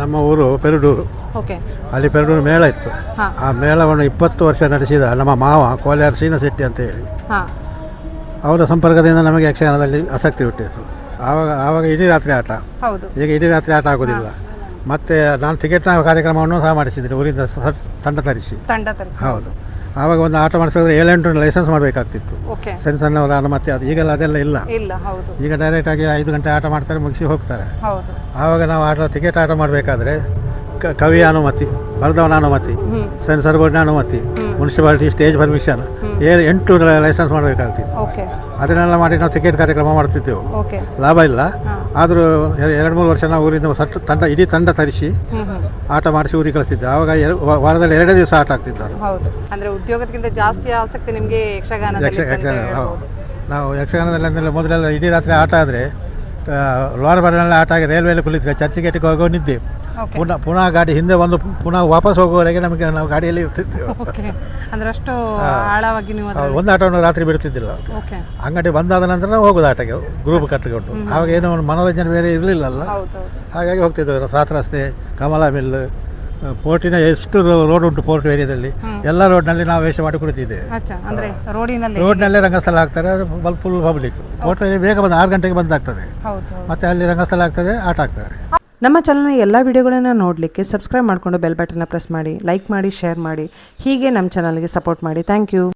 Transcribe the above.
ನಮ್ಮ ಊರು ಪೆರಡೂರು. ಓಕೆ. ಅಲ್ಲಿ ಪೆರಡೂರು ಮೇಳ ಇತ್ತು. ಆ ಮೇಳವನ್ನು ಇಪ್ಪತ್ತು ವರ್ಷ ನಡೆಸಿದ ನಮ್ಮ ಮಾವ ಕೋಲಾರ ಶೀನಶೆಟ್ಟಿ ಅಂತ ಹೇಳಿ. ಅವರ ಸಂಪರ್ಕದಿಂದ ನಮಗೆ ಯಕ್ಷಗಾನದಲ್ಲಿ ಆಸಕ್ತಿ ಹುಟ್ಟಿತ್ತು. ಆವಾಗ ಆವಾಗ ಇಡೀ ರಾತ್ರಿ ಆಟ. ಈಗ ಇಡೀ ರಾತ್ರಿ ಆಟ ಆಗೋದಿಲ್ಲ. ಮತ್ತು ನಾನು ಟಿಕೆಟ್ನ ಕಾರ್ಯಕ್ರಮವನ್ನು ಸಹ ಮಾಡಿಸಿದ್ದೀನಿ. ಊರಿಂದ ತಂಡ ತರಿಸಿ. ಹೌದು. ಆವಾಗ ಒಂದು ಆಟ ಮಾಡಿಸ್ಬೇಕಾದ್ರೆ ಏಳೆಂಟು ಲೈಸೆನ್ಸ್ ಮಾಡಬೇಕಾಗ್ತಿತ್ತು. ಓಕೆ ಸಣ್ಣ ಸಣ್ಣವರ ಅನುಮತಿ ಅದು ಈಗೆಲ್ಲ ಅದೆಲ್ಲ ಇಲ್ಲ. ಇಲ್ಲ ಹೌದು. ಈಗ ಡೈರೆಕ್ಟಾಗಿ ಐದು ಗಂಟೆ ಆಟ ಮಾಡ್ತಾರೆ ಮುಗಿಸಿ ಹೋಗ್ತಾರೆ. ಹೌದು. ಆವಾಗ ನಾವು ಆಟ ಟಿಕೆಟ್ ಆಟ ಮಾಡಬೇಕಾದ್ರೆ ಕ ಕವಿಯ ಅನುಮತಿ ಬರೆದವನ ಅನುಮತಿ. ಸೆನ್ಸರ್ ಬೋರ್ಡ್ನ ಅನುಮತಿ ಮುನ್ಸಿಪಾಲಿಟಿ ಸ್ಟೇಜ್ ಪರ್ಮಿಷನ್ ಏಳು ಎಂಟು ಲೈಸೆನ್ಸ್ ಮಾಡಬೇಕಾಗ್ತಿತ್ತು. ಓಕೆ. ಅದನ್ನೆಲ್ಲ ಮಾಡಿ ನಾವು ಟಿಕೆಟ್ ಕಾರ್ಯಕ್ರಮ ಮಾಡ್ತಿದ್ದೆವು. ಓಕೆ. ಲಾಭ ಇಲ್ಲ. ಆದರೂ ಎರಡು ಮೂರು ವರ್ಷ ನಾವು ಊರಿಂದ ಸಟ್ ತಂಡ ಇಡೀ ತಂಡ ತರಿಸಿ ಆಟ ಮಾಡಿಸಿ ಊರಿಗೆ ಕಳಿಸ್ತಿದ್ದೆ. ಆವಾಗ ಎರ- ವಾ- ವಾರದಲ್ಲಿ ಎರಡೇ ದಿವಸ ಆಟ ಆಗ್ತಿದ್ದರು ಹೌದು. ಅಂದ್ರೆ ಉದ್ಯೋಗಕ್ಕಿಂತ ಜಾಸ್ತಿ ಆಸಕ್ತಿ ನಿಮಗೆ ಯಕ್ಷಗಾನ ಯಕ್ಷ ಯಕ್ಷಗಾನ ಹೌದು. ನಾವು ಯಕ್ಷಗಾನದಲ್ಲಿ ಅಂದರೆ ಮೊದಲೆಲ್ಲ ಇಡೀ ರಾತ್ರಿ ಆಟ ಆದರೆ ಲೋರ್ ಬರಲ್ಲ ಆಟ ಆಗಿ ರೈಲ್ವೆಯಲ್ಲಿ ಕುಳಿತರೆ ಚರ್ಚ್ ಗೇಟಿಗೆ ಹೋಗೋ ನಿದ್ದೆ. ಪುನಃ ಪುನಃ ಗಾಡಿ ಹಿಂದೆ ಬಂದು ಪುನಃ ವಾಪಸ್ ಹೋಗುವವರೆಗೆ ನಮಗೆ ನಾವು ಗಾಡಿಯಲ್ಲಿ ಇರ್ತಿದ್ದೆವು. ಅಷ್ಟು ಆಳವಾಗಿ ನೀವು ಒಂದು ಆಟವನ್ನು ರಾತ್ರಿ ಬಿಡ್ತಿದ್ದಿಲ್ಲ. ಅಂಗಡಿ ಬಂದಾದ ನಂತರ ನಾವು ಹೋಗೋದು ಆಟಕ್ಕೆ ಗ್ರೂಪ್ ಕಟ್ಟಿಕೊಂಡು. ಆವಾಗ ಏನೋ ಒಂದು ಮನೋರಂಜನೆ ಬೇರೆ ಇರಲಿಲ್ಲಲ್ಲ. ಹಾಗಾಗಿ ಹೋಗ್ತಿದ್ದೆವು. ಸಾತ್ ರಸ್ತೆ ಕಮಲಾ ಮಿಲ್ ಪೋರ್ಟಿನ ಎಷ್ಟು ರೋಡ್ ಉಂಟು ಪೋರ್ಟ್ ಏರಿಯಾದಲ್ಲಿ ಎಲ್ಲ ರೋಡ್ನಲ್ಲಿ ನಾವು ವೇಷ ಮಾಡಿ ಕುಳಿತಿದ್ದೇವೆ ಅಂದ್ರೆ ರೋಡಿನಲ್ಲಿ ರೋಡ್ನಲ್ಲೇ ರಂಗಸ್ಥಳ ಆಗ್ತಾರೆ ಬಲ್ ಫುಲ್ ಪಬ್ಲಿಕ್ ಪೋರ್ಟ್ ಬೇಗ ಬಂದು ಆರು ಗಂಟೆಗೆ ಬಂದಾಗ್ತದೆ. ಮತ್ತೆ ಅಲ್ಲಿ ರಂಗಸ್ಥಳ ಆಗ್ತದೆ ಆಟ ಆಗ್ತಾರೆ ನಮ್ಮ ಚಾನಲ್ನ ಎಲ್ಲ ವಿಡಿಯೋಗಳನ್ನು ನೋಡಲಿಕ್ಕೆ ಸಬ್ಸ್ಕ್ರೈಬ್ ಮಾಡಿಕೊಂಡು ಬೆಲ್ ಬಟನ್ನ ಪ್ರೆಸ್ ಮಾಡಿ ಲೈಕ್ ಮಾಡಿ ಶೇರ್ ಮಾಡಿ ಹೀಗೆ ನಮ್ಮ ಚಾನಲ್ಗೆ ಸಪೋರ್ಟ್ ಮಾಡಿ. Thank you